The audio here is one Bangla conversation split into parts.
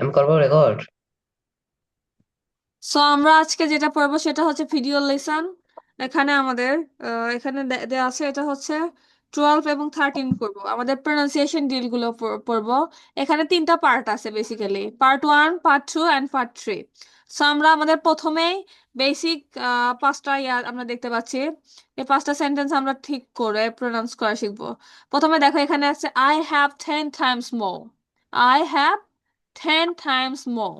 আমি করব রেকর্ড সো আমরা আজকে যেটা পড়ব সেটা হচ্ছে ভিডিও লেসন এখানে আমাদের এখানে দে- দেয়া আছে, এটা হচ্ছে টুয়েলভ এবং থার্টিন পড়ব। আমাদের প্রনাউন্সিয়েশন ডিলগুলো পড়- পড়ব। এখানে তিনটা পার্ট আছে basically part one part two and part three so আমরা আমাদের প্রথমেই বেসিক পাঁচটা ইয়া আমরা দেখতে পাচ্ছি। এই পাঁচটা সেন্টেন্স আমরা ঠিক করে প্রনাউন্স করা শিখব। প্রথমে দেখো, এখানে আছে I have ten times more I have ten times more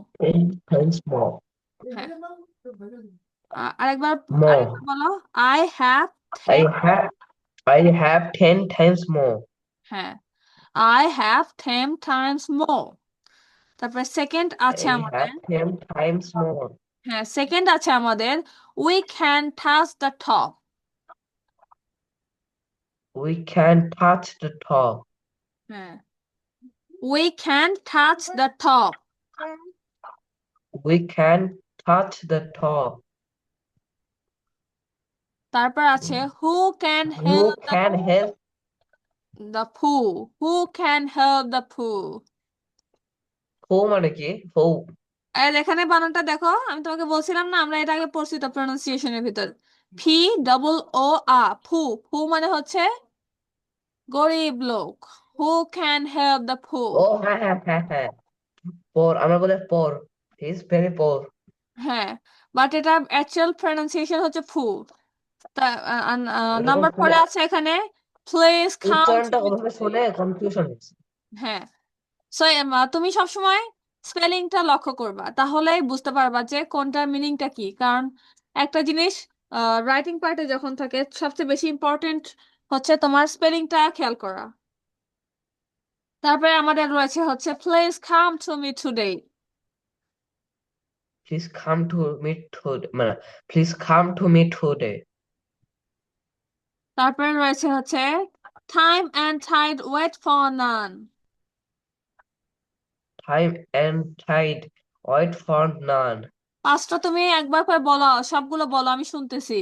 times more হ্যাঁ আ- আরেকবার মোর আরেকবার বলো I have I ten have I have ten times more হ্যাঁ I have ten times more তারপরে সেকেন্ড আছে আই আমাদের হ্যাভ টেন টাইমস মোর হ্যাঁ সেকেন্ড আছে আমাদের we can touch the top we can touch the top হ্যাঁ we can touch the top we can touch the top তারপর আছে who can who help the can help the poor who can help the poor হু মানে কি? হু এই এখানে বানানটা দেখো আমি তোমাকে বলছিলাম না আমরা এটা আগে পড়ছি তো প্রনাউন্সিয়েশনের ভিতর। ফি ডবল ও আ ফু ফু মানে হচ্ছে গরিব লোক। হু ক্যান হেল্প দ্য পু ও হ্যাঁ হ্যাঁ হ্যাঁ হ্যাঁ। পোর আমরা বলে poor he is very poor হ্যাঁ বাট এটা অ্যাকচুয়াল প্রনাউন্সিয়েশন হচ্ছে ফু নাম্বার ফোরে আছে এখানে? প্লিজ উচ্চারণটা মি ওভাবে শুনে কনফিউশন হচ্ছে। হ্যাঁ। সো তুমি সবসময় স্পেলিংটা লক্ষ্য করবা তাহলেই বুঝতে পারবা যে কোনটার মিনিংটা কি। কারণ একটা জিনিস রাইটিং পার্টে যখন থাকে সবচেয়ে বেশি ইম্পর্টেন্ট হচ্ছে তোমার স্পেলিংটা খেয়াল করা। তারপরে আমাদের রয়েছে হচ্ছে please come to me today please come to me today মানে please come to me today তারপরে রয়েছে হচ্ছে time and tide wait for none time and tide wait for none পাঁচটা তুমি একবার করে বলো সবগুলো বলো আমি শুনতেছি।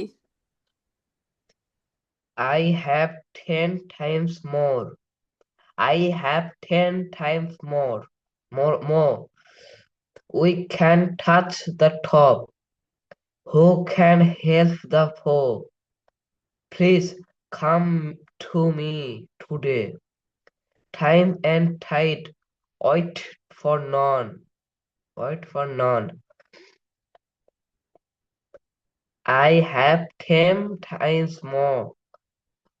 I have ten times more. I have ten times more. More, more. We can touch the top. Who can help the poor? Please come to me today. Time and tide, wait for none. Wait for none. I have ten times more.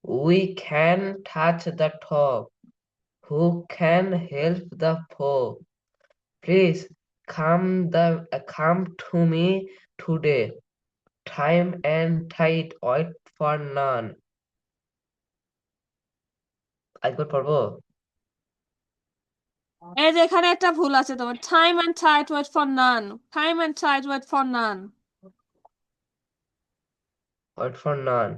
We can touch the top. Who can help the poor? Please come the come to me today. Time and tide wait for none. একবার পড়ব এই যে এখানে একটা ভুল আছে তোমার time and tide wait for none time and tide wait for none wait for none.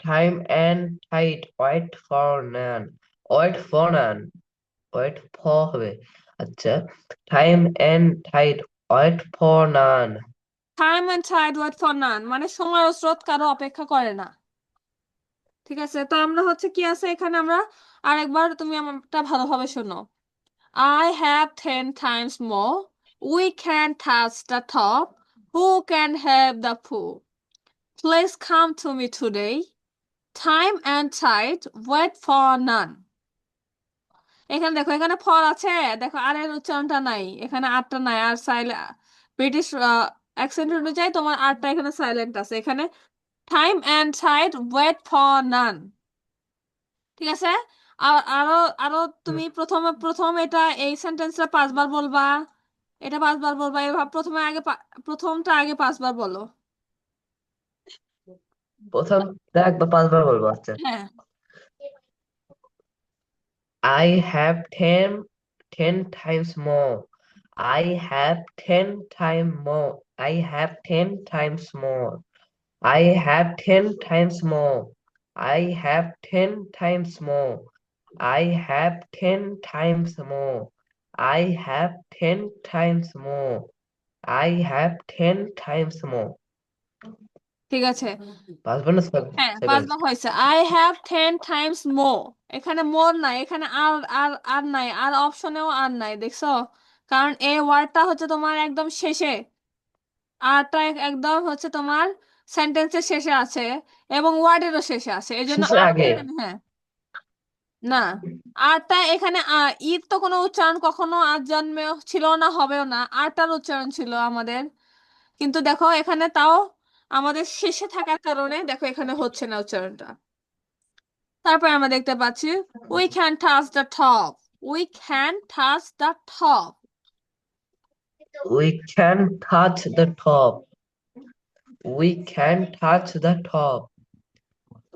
Time and tide wait for none. Wait for none. Wait for হবে আচ্ছা Time and tide wait for none. Time and tide wait for none মানে সময় ও স্রোত কারও অপেক্ষা করে না ঠিক আছে তো আমরা হচ্ছে কি আছে এখানে আমরা আরেকবার তুমি আমারটা ভালোভাবে শোনো I have ten times more we can touch the top who can help the poor please come to me today time and tide wait for none. এখানে দেখো এখানে ফর আছে দেখো আর এর উচ্চারণটা নাই এখানে আরটা নাই আর সাইলেন্ট ব্রিটিশ অ্যাকসেন্ট অনুযায়ী তোমার আরটা এখানে সাইলেন্ট আছে এখানে time and side wait for none ঠিক আছে? আর আরও আরও তুমি প্রথমে প্রথম এটা এই সেন্টেন্সটা পাঁচবার বলবা এটা পাঁচবার বলবা এভাবে প্রথমে আগে প্রথমটা আগে পাঁচবার বলো। প্রথমটা একবার পাঁচবার বলবো আচ্ছা হ্যাঁ I have ten ten times more. I have ten times more. I have ten times more. I have ten times more. I have ten times more. I have ten times more. I have ten times more. I have ten times more. ঠিক আছে? হ্যাঁ হয়েছে। I have ten times more এখানে মোর নাই এখানে আর আর আর নাই আর অপশনেও আর নাই দেখছ? কারণ এই ওয়ার্ডটা হচ্ছে তোমার একদম শেষে। আরটা একদম হচ্ছে তোমার সেন্টেন্সের শেষে আছে এবং ওয়ার্ডেরও শেষে আছে। এই জন্য আগে। হ্যাঁ। না আরটা এখানে ঈদ তো কোনো উচ্চারণ কখনো আর জন্মে ছিল না হবেও না। আরটার উচ্চারণ ছিল আমাদের। কিন্তু দেখো এখানে তাও আমাদের শেষে থাকার কারণে দেখো এখানে হচ্ছে না উচ্চারণটা। তারপর আমরা দেখতে পাচ্ছি we can touch the top we can touch the top we can touch the top we can touch the top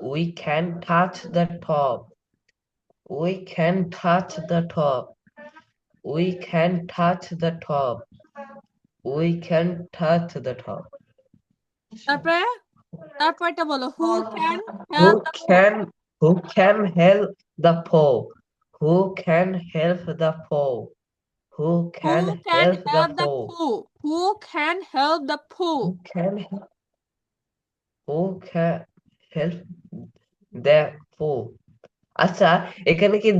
we can touch the top we can touch the top we can touch the top we can touch the top তারপরে তারপরটা বলো who can who help can who can help the poor who can help the poor who who can can help the help the poor who can help the poor who can he- who can help the poor আচ্ছা এখানে কি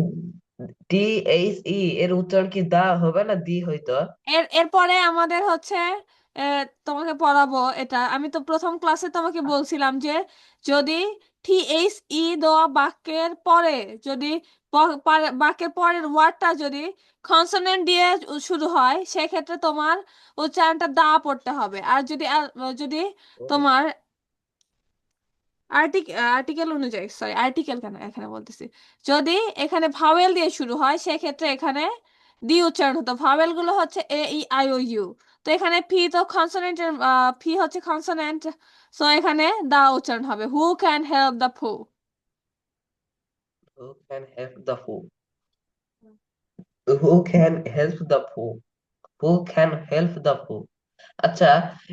টি এইচ ই এর উচ্চারণ কি দা হবে না দি হইতো এর এরপরে আমাদের হচ্ছে তোমাকে পড়াবো এটা। আমি তো প্রথম ক্লাসে তোমাকে বলছিলাম যে যদি টি এইচ ই দেওয়া বাক্যের পরে যদি বাক্যের পরের ওয়ার্ডটা যদি কনসোনেন্ট দিয়ে শুরু হয় সেক্ষেত্রে তোমার উচ্চারণটা দা পড়তে হবে। আর যদি যদি তোমার আর্টিকেল আর্টিকেল অনুযায়ী সরি আর্টিকেল কেন এখানে বলতেছি। যদি এখানে ভাওয়েল দিয়ে শুরু হয় সেক্ষেত্রে এখানে দি উচ্চারণ হতো। ভাওয়েলগুলো হচ্ছে এ ই আই ও ইউ তো এখানে ফি তো কনসোনেন্টের ফি হচ্ছে কনসোনেন্ট সো এখানে দা উচ্চারণ হবে। Who can help the poor who can help the poor? Who can help the poor? Who can help the poor? আচ্ছা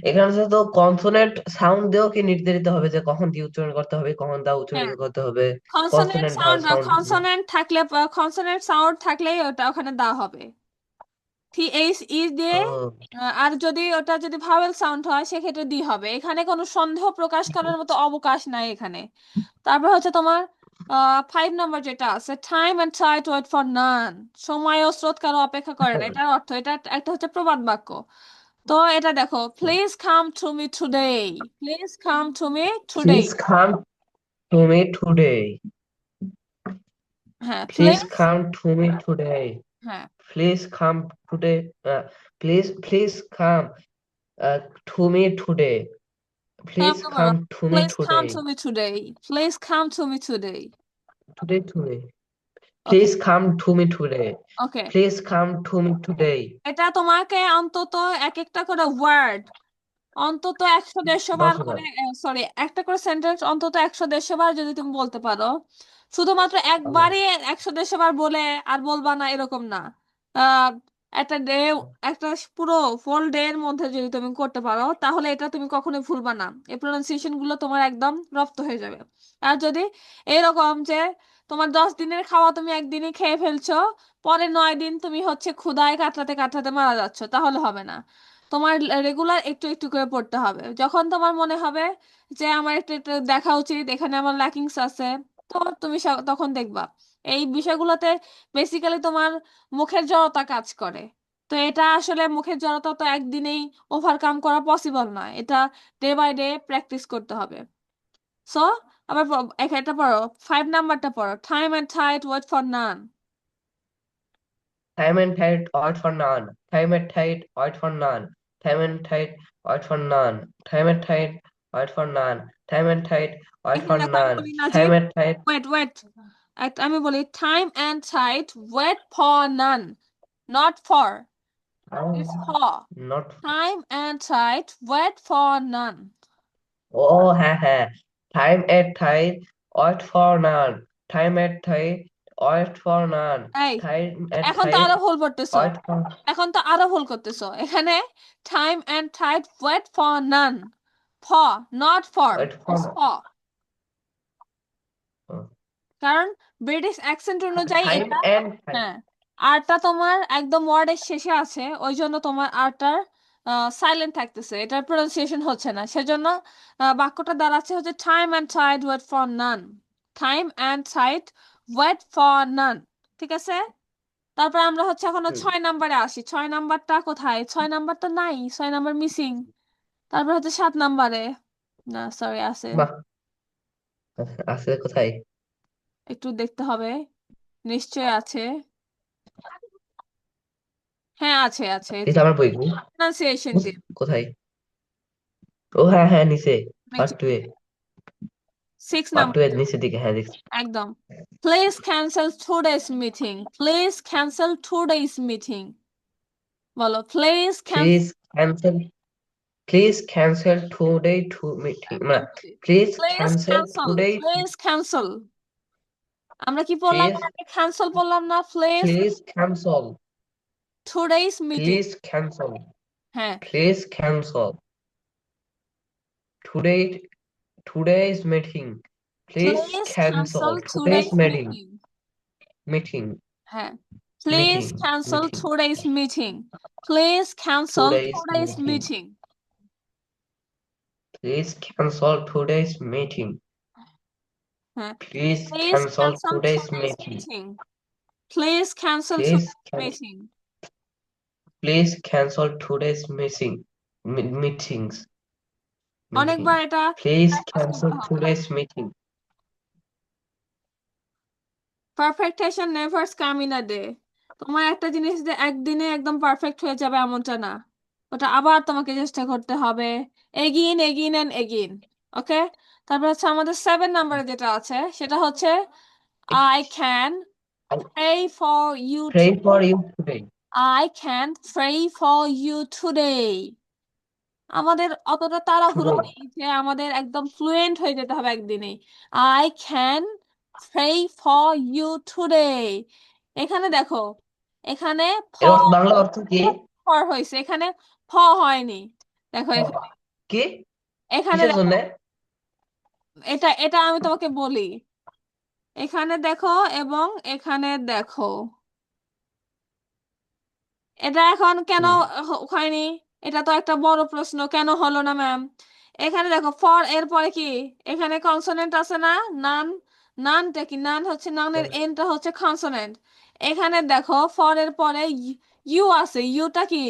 এখানে তো কনসোনেন্ট সাউন্ড দিয়েও কি নির্ধারিত হবে যে কখন দি উচ্চারণ করতে হবে কখন দা উচ্চারণ হ্যাঁ। করতে হবে? কনসোনেন্ট সাউন্ড কনসোনেন্ট থাকলে কনসোনেন্ট সাউন্ড থাকলেই ওটা ওখানে দা হবে। ই দিয়ে আর যদি ওটা যদি ভাওয়েল সাউন্ড হয় সেক্ষেত্রে দি হবে। এখানে কোনো সন্দেহ প্রকাশ করার মতো অবকাশ নাই এখানে। তারপর হচ্ছে তোমার ফাইভ নাম্বার যেটা আছে time and try to wait for none সময় ও স্রোত কারও অপেক্ষা করে না। এটার অর্থ এটা একটা হচ্ছে প্রবাদ বাক্য। তো এটা দেখো please come to me today please come to me today please come to me today হ্যাঁ please come to me today হ্যাঁ। Please come today please please come please তারপর কাম বলো to me please come today to me today please come to me today today today okay please come to me today okay please come to me today এটা তোমাকে অন্তত এক একটা করে ওয়ার্ড অন্তত একশো দেড়শো বার করে সরি একটা করে সেন্টেন্স অন্তত একশো দেড়শো বার যদি তুমি বলতে পারো। শুধুমাত্র একবারই একশো দেড়শো বার বলে আর বলবা না এরকম না। আহ একটা ডে, একটা পুরো ফুল ডে এর মধ্যে যদি তুমি করতে পারো, তাহলে এটা তুমি কখনোই ভুলবা না। এই প্রনাউন্সিয়েশনগুলো তোমার একদম রপ্ত হয়ে যাবে। আর যদি এরকম যে তোমার দশ দিনের খাওয়া তুমি একদিনই খেয়ে ফেলছো পরে নয় দিন তুমি হচ্ছে ক্ষুধায় কাতরাতে কাতরাতে মারা যাচ্ছ, তাহলে হবে না। তোমার রেগুলার একটু একটু করে পড়তে হবে। যখন তোমার মনে হবে যে আমার একটু একটু দেখা উচিত, এখানে আমার ল্যাকিংস আছে, তো তুমি তখন দেখবা। এই বিষয়গুলোতে বেসিক্যালি তোমার মুখের জড়তা কাজ করে তো এটা আসলে মুখের জড়তা তো একদিনেই ওভারকাম করা পসিবল নয় এটা ডে বাই ডে প্র্যাকটিস করতে হবে সো আবার এটা পড়ো ফাইভ নাম্বারটা পড়ো time and tight wait for none Time and tide, wait for none. Time and tide, wait for none. Time and tide, wait for none. Time and tide, wait for none. Time and tide, wait এখানে for none. Time and tide, wait wait আমি বলি time and tight wait for none not for it's for not. Time and tight wait for none. Time and tide, wait for none. Time and tide, wait for none. এই Time and এখন তো আরও ভুল করতেছো এখন তো আরও ভুল করতেছো এখানে time and tight wait for none for not for for. কারণ ব্রিটিশ অ্যাকসেন্ট অনুযায়ী এটা. হ্যাঁ আরটা তোমার একদম ওয়ার্ডের শেষে আছে ওই জন্য তোমার আরটার সাইলেন্ট থাকতেছে এটার প্রনাউন্সিয়েশন হচ্ছে না। সেজন্য বাক্যটা দাঁড়াচ্ছে হচ্ছে time and side wait for none time and tide wait for none ঠিক আছে? তারপর আমরা হচ্ছে এখনও ছয় নাম্বারে আসি। ছয় নাম্বারটা কোথায়? ছয় নাম্বারটা নাই ছয় নাম্বার মিসিং তারপর হচ্ছে সাত নাম্বারে। না সরি আছে। বাহ। আছে কোথায়? একটু দেখতে হবে। নিশ্চয় আছে। হ্যাঁ আছে আছে। এটা আমার বই। প্রনাউন্সিয়েশন দিয়ে। কোথায়? ও হ্যাঁ হ্যাঁ নিচে। Part two A. Six two number এর নিচের দিকে হ্যাঁ দেখছি। একদম। Please cancel today's meeting please cancel today's meeting বলো please please cancel please cancel today two meeting না please cancel today please cancel আমরা কি বললাম? প্লিজ ক্যান্সেল বললাম না please please cancel today's meeting please cancel হ্যাঁ। Please cancel today meeting. Please please cancel today's meeting. Meeting হ্যাঁ। Please cancel today's meeting please cancel today's meeting please cancel today's meeting. হ্যাঁ। Please cancel today's meeting. Cancel please today's can meeting please cancel today's missing me- meetings. meeting অনেকবার এটা please practice cancel হবে। today's meeting. Perfection nevers come in a day তোমার একটা জিনিস যে একদিনে একদম পারফেক্ট হয়ে যাবে এমনটা না। ওটা আবার তোমাকে চেষ্টা করতে হবে। এগিন এগিন এন্ড এগিন ওকে তারপর হচ্ছে আমাদের সেভেন নাম্বারে যেটা আছে সেটা হচ্ছে I can pray for you pray for you today. I can pray for you today. আমাদের অতটা তাড়াহুড়ো নেই যে আমাদের একদম ফ্লুয়েন্ট হয়ে যেতে হবে একদিনেই I can pray for you today. এখানে দেখো এখানে ফ বাংলা অর্থ কি? ফর হয়েছে এখানে ফ হয়নি। দেখো এখানে। কি? এখানে কিসের জন্য? এটা এটা আমি তোমাকে বলি। এখানে দেখো এবং এখানে দেখো। এটা এখন কেন হয়নি? এটা তো একটা বড় প্রশ্ন কেন হলো না ম্যাম এখানে দেখো ফর এর পরে কি? এখানে কনসোনেন্ট আছে না? নান নানটা কি? নান হচ্ছে নানের এনটা হচ্ছে কনসোনেন্ট এখানে দেখো ফর এর পরে ইউ আছে। ইউটা কি?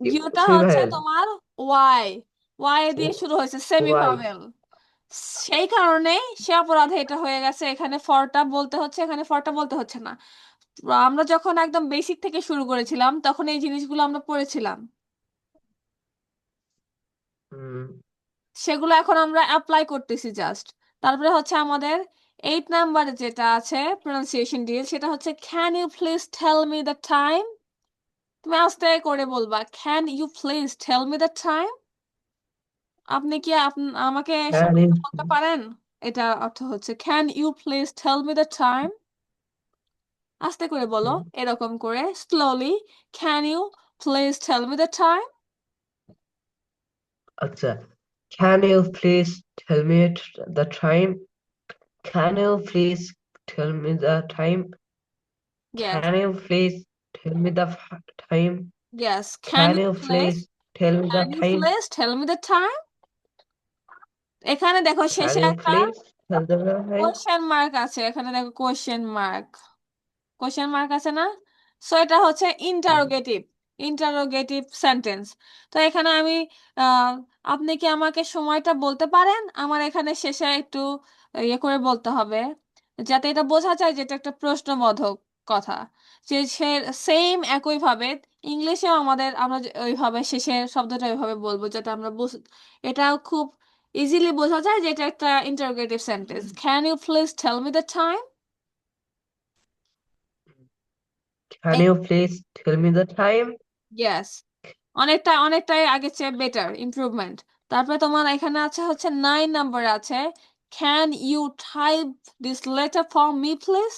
ইউটা হচ্ছে তোমার ওয়াই ওয়াই দিয়ে শুরু হয়েছে সেমি ভাওয়েল সেই কারণে সে অপরাধে এটা হয়ে গেছে এখানে ফরটা বলতে হচ্ছে এখানে ফরটা বলতে হচ্ছে না। আমরা যখন একদম বেসিক থেকে শুরু করেছিলাম তখন এই জিনিসগুলো আমরা পড়েছিলাম। সেগুলো এখন আমরা অ্যাপ্লাই করতেছি জাস্ট তারপরে হচ্ছে আমাদের এইট নাম্বারে যেটা আছে প্রনাউন্সিয়েশন ডিল সেটা হচ্ছে can you please tell me the time তুমি আস্তে করে বলবা can you please tell me the time আপনি কি আমাকে বলতে পারেন? এটা অর্থ হচ্ছে can you please tell me the time আস্তে করে বলো এরকম করে slowly can you please tell me the time আচ্ছা can you please tell me the time can you please tell me the time can you please tell me the time Yes. Can you please please? Tell me Can the time? এখানে দেখো শেষে একটা কোশ্চেন মার্ক আছে এখানে দেখো কোশ্চেন মার্ক কোশ্চেন মার্ক আছে না? সো এটা হচ্ছে ইন্টারোগেটিভ ইন্টারোগেটিভ সেন্টেন্স তো এখানে আমি আপনি কি আমাকে সময়টা বলতে পারেন? আমার এখানে শেষে একটু ইয়ে করে বলতে হবে যাতে এটা বোঝা যায় যে এটা একটা প্রশ্নবোধক কথা। যে সে সেম একইভাবে ইংলিশেও আমাদের আমরা ওইভাবে শেষের শব্দটা ওইভাবে বলব যাতে আমরা বুঝ এটা খুব ইজিলি বোঝা যায় যে এটা একটা interrogative sentence can you please tell me the time can you please tell me the time? Yes অনেকটা অনেকটাই আগের চেয়ে বেটার ইমপ্রুভমেন্ট তারপরে তোমার এখানে আছে হচ্ছে নাইন নাম্বার আছে। Can you type this letter for me please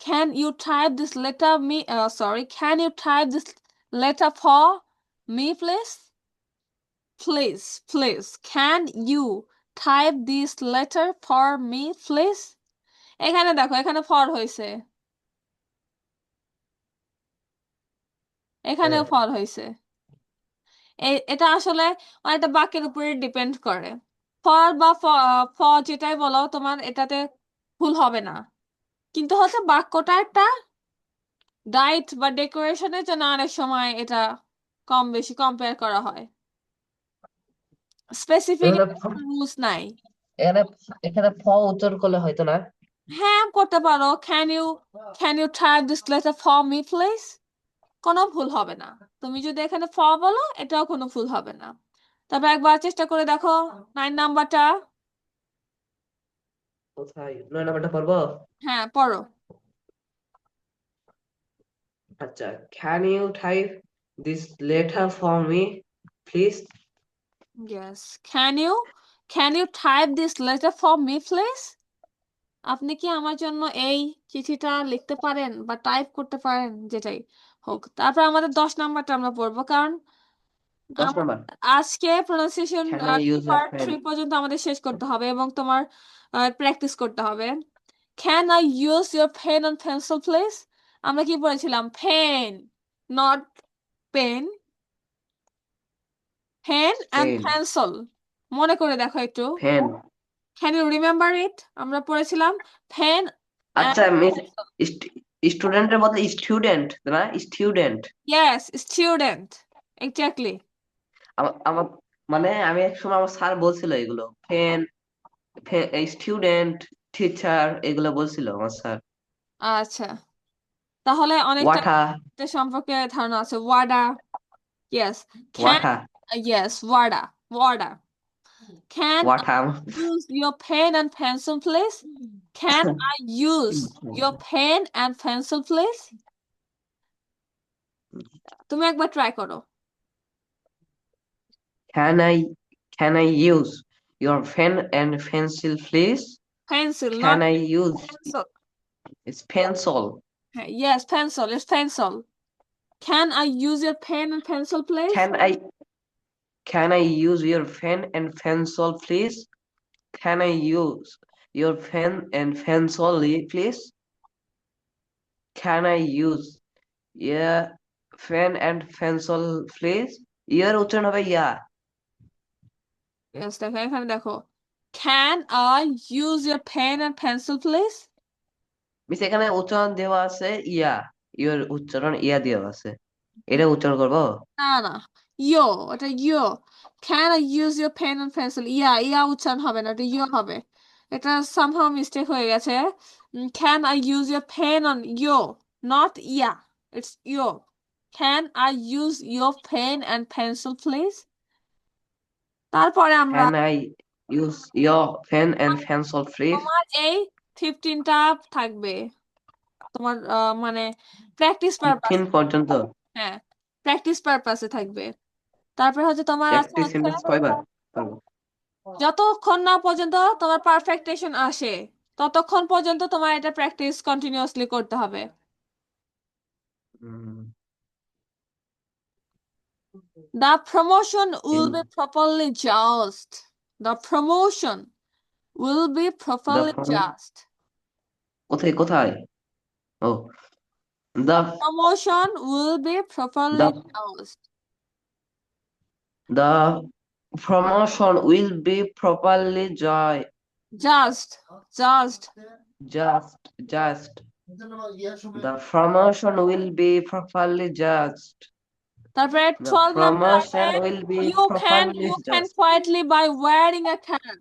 can you type this letter me sorry can you type this letter for me please please please can you type this letter for me please এখানে দেখো এখানে ফর হয়েছে। এখানেও হ্যাঁ। ফল হয়েছে। এটা আসলে অনেকটা বাক্যের উপরে ডিপেন্ড করে। ফর বা ফ যেটাই বলো তোমার এটাতে ভুল হবে না। কিন্তু হচ্ছে বাক্যটা একটা ডাইট বা ডেকোরেশনের জন্য অনেক সময় এটা কম বেশি কম্পেয়ার করা হয়। স্পেসিফিক রুলস নাই। এখানে এখানে ফ উচ্চারণ করলে হয়তো না। হ্যাঁ করতে পারো। Can you can you type this letter for me please কোনো ভুল হবে না। তুমি যদি এখানে ফ বলো এটাও কোনো ভুল হবে না। তবে একবার চেষ্টা করে দেখো। নাইন নাম্বারটা কোথায়? নয় নাম্বারটা পড়ব? হ্যাঁ পড়ো। আচ্ছা can you type this letter for me please Yes. Can you can you type this letter for me, please? আপনি কি আমার জন্য এই চিঠিটা লিখতে পারেন বা টাইপ করতে পারেন যেটাই হোক তারপর আমাদের দশ নাম্বারটা আমরা পড়ব কারণ আজকে প্রনাউন্সিয়েশন পার্ট? থ্রি পর্যন্ত আমাদের শেষ করতে হবে এবং তোমার প্র্যাকটিস করতে হবে can I use your pen and pencil please আমরা কি পড়েছিলাম pen not pen pen and Pen. Pencil মনে করে দেখো একটু। Pen can you remember it আমরা পড়েছিলাম পেন আচ্ছা মিস স্টুডেন্টের বদলে স্টুডেন্ট না? স্টুডেন্ট ইয়েস স্টুডেন্ট এক্স্যাক্টলি আমার মানে আমি এক সময় আমার স্যার বলছিল এগুলো ফেন স্টুডেন্ট টিচার এগুলো বলছিল আমার স্যার। আচ্ছা। তাহলে অনেকটা ওয়াটা সম্পর্কে ধারণা আছে। Water yes can water yes ওয়াডা ওয়াডা can what a use your pen and pencil please can I use your pen and pencil please তুমি একবার ট্রাই করো can I can I use your pen and pencil please pencil not can I use pencil it's pencil yes pencil it's pencil can I use your pen and pencil please can I can I use your pen and pencil please can I use your pen and pencil li- please can I use your pen and pencil please ইয়ার উচ্চারণ হবে ইয়া yes দেখো এখানে দেখো can I use your pen and pencil please miss এখানে উচ্চারণ দেওয়া আছে ইয়া ইয়ার উচ্চারণ ইয়া দেওয়া আছে এটা উচ্চারণ করব না না ইয়ো এটা ইয়ো can I use your pen and pencil yeah yeah উচ্চারণ হবে না এটা ইয়ো হবে এটা somehow মিস্টেক হয়ে গেছে can I use your pen on yo not yeah it's yo can I use your pen and pencil please তারপরে আমরা can I use your pen and pencil please তোমার এই ফিফটিনটা থাকবে তোমার মানে প্র্যাকটিস পারপাস পর্যন্ত হ্যাঁ প্র্যাকটিস পারপাসে থাকবে তারপর হচ্ছে তোমার যতক্ষণ না পর্যন্ত তোমার পারফেকশন আসে ততক্ষণ পর্যন্ত তোমার এটা প্র্যাকটিস কন্টিনিউসলি করতে হবে। The promotion will be properly just the promotion will be properly just কোথায় কোথায়? ও the promotion will be properly just the promotion will be properly joy Just, just. just just the promotion will be properly judged তারপরে the 12 নাম্বার আছে promotion will be you can properly you can judged quietly by wearing a cap.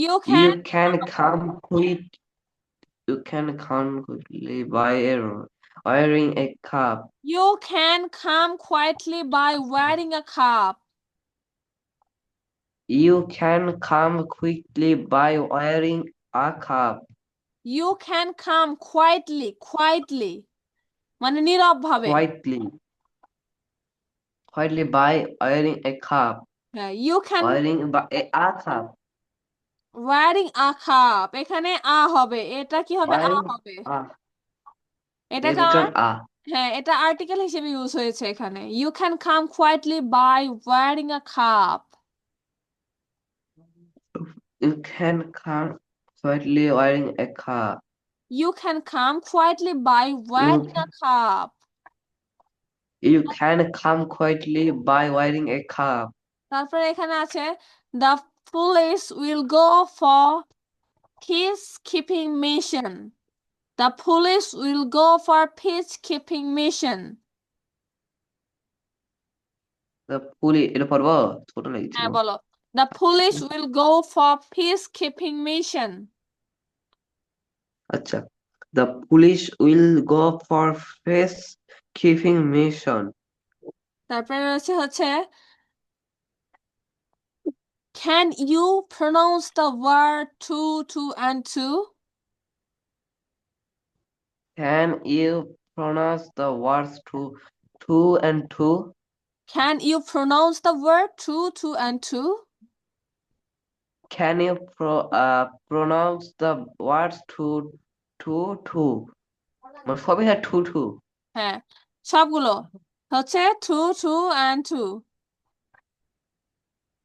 You you can can come quit you can come quickly by a- wearing a cap you can come quietly by wearing a cap. you can come quickly by wearing a cap You can come quietly, quietly. মানে নীরব ভাবে quietly quietly by wearing a cap হ্যাঁ you can wearing by a, a cap wearing a cap এখানে আ হবে এটা কি হবে আ wearing হবে a এটা এর কার উচ্চারণ আ হ্যাঁ এটা আর্টিকেল হিসেবে ইউজ হয়েছে এখানে you can come quietly by wearing a cap you can come quietly wearing a cap you can come quietly by wearing a can- cap You can come quietly by wearing a cap. তারপরে এখানে আছে the police will go for peacekeeping mission the police will go for peacekeeping mission The police এটা পড়বো ছোট লাগছিল হ্যাঁ বলো the police will go for peacekeeping mission আচ্ছা The police will go for face keeping mission. তারপরে রয়েছে হচ্ছে can you pronounce the word two two and two Can you pronounce the words two, two and two? can you pronounce the word two two and two Can you pro, uh, pronounce the words two, two, two? মানে সবই হ্যাঁ two, two. হ্যাঁ সবগুলো হচ্ছে two two and two